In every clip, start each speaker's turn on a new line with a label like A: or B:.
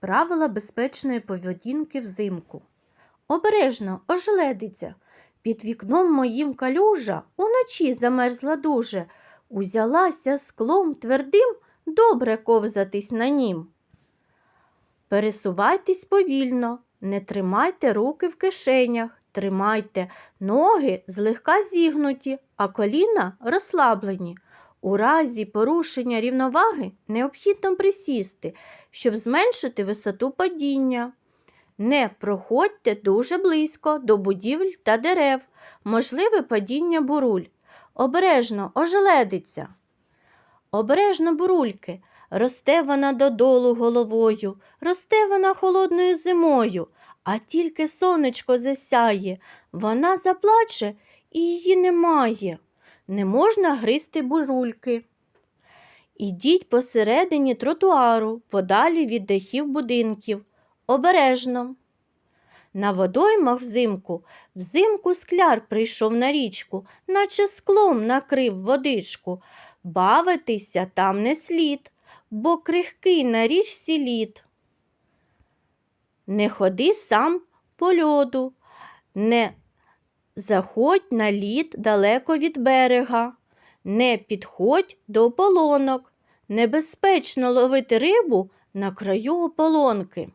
A: Правила безпечної поведінки взимку. Обережно ожеледиться. Під вікном моїм калюжа уночі замерзла дуже. Узялася склом твердим добре ковзатись на нім. Пересувайтесь повільно, не тримайте руки в кишенях, тримайте ноги злегка зігнуті, а коліна розслаблені. У разі порушення рівноваги необхідно присісти, щоб зменшити висоту падіння. Не проходьте дуже близько до будівель та дерев, можливе падіння буруль. Обережно ожеледиться. Обережно бурульки. Росте вона додолу головою, росте вона холодною зимою, а тільки сонечко засяє, вона заплаче і її немає. Не можна гризти бурульки. Ідіть посередині тротуару, подалі від дахів будинків. Обережно. На водоймах взимку, взимку скляр прийшов на річку, наче склом накрив водичку. Бавитися там не слід, бо крихкий на річці лід. Не ходи сам по льоду, не заходь на лід далеко від берега, не підходь до ополонок. Небезпечно ловити рибу на краю ополонки.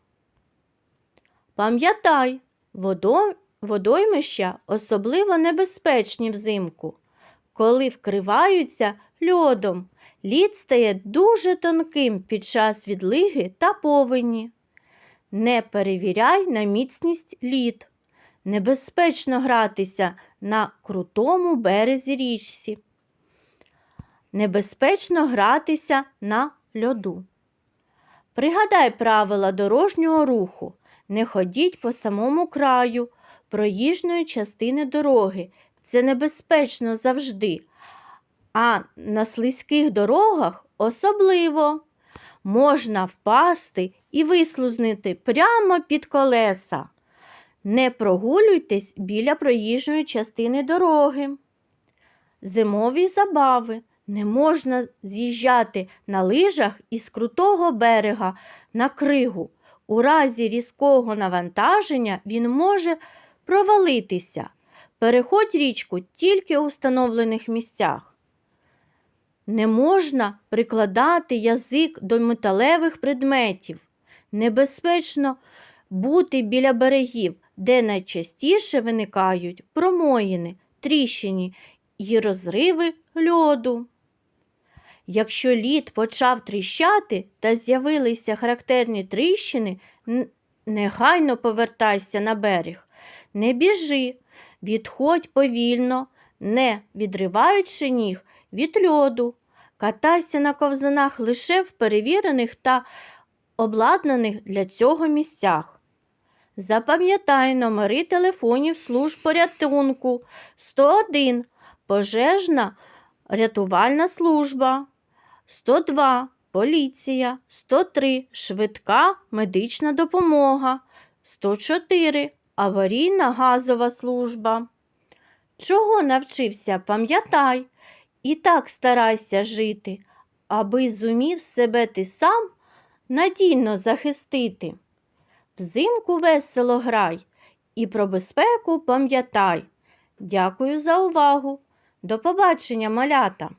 A: Пам'ятай, водо... водоймища особливо небезпечні взимку. Коли вкриваються льодом, лід стає дуже тонким під час відлиги та повені. Не перевіряй на міцність лід. Небезпечно гратися на крутому березі річці. Небезпечно гратися на льоду. Пригадай правила дорожнього руху. Не ходіть по самому краю проїжджої частини дороги. Це небезпечно завжди. А на слизьких дорогах особливо можна впасти і вислузнити прямо під колеса. Не прогулюйтесь біля проїжджої частини дороги. Зимові забави. Не можна з'їжджати на лижах із крутого берега на кригу. У разі різкого навантаження він може провалитися. Переходь річку тільки у встановлених місцях. Не можна прикладати язик до металевих предметів. Небезпечно бути біля берегів, де найчастіше виникають промоїни, тріщини і розриви льоду. Якщо лід почав тріщати та з'явилися характерні тріщини, негайно повертайся на берег. Не біжи, відходь повільно, не відриваючи ніг від льоду. Катайся на ковзанах лише в перевірених та обладнаних для цього місцях. Запам'ятай номери телефонів служб порятунку. 101 пожежна рятувальна служба, 102 поліція, 103 швидка медична допомога, 104 аварійна газова служба. Чого навчився, пам'ятай, і так старайся жити, аби зумів себе ти сам надійно захистити. Взимку весело грай і про безпеку пам'ятай. Дякую за увагу. До побачення, малята!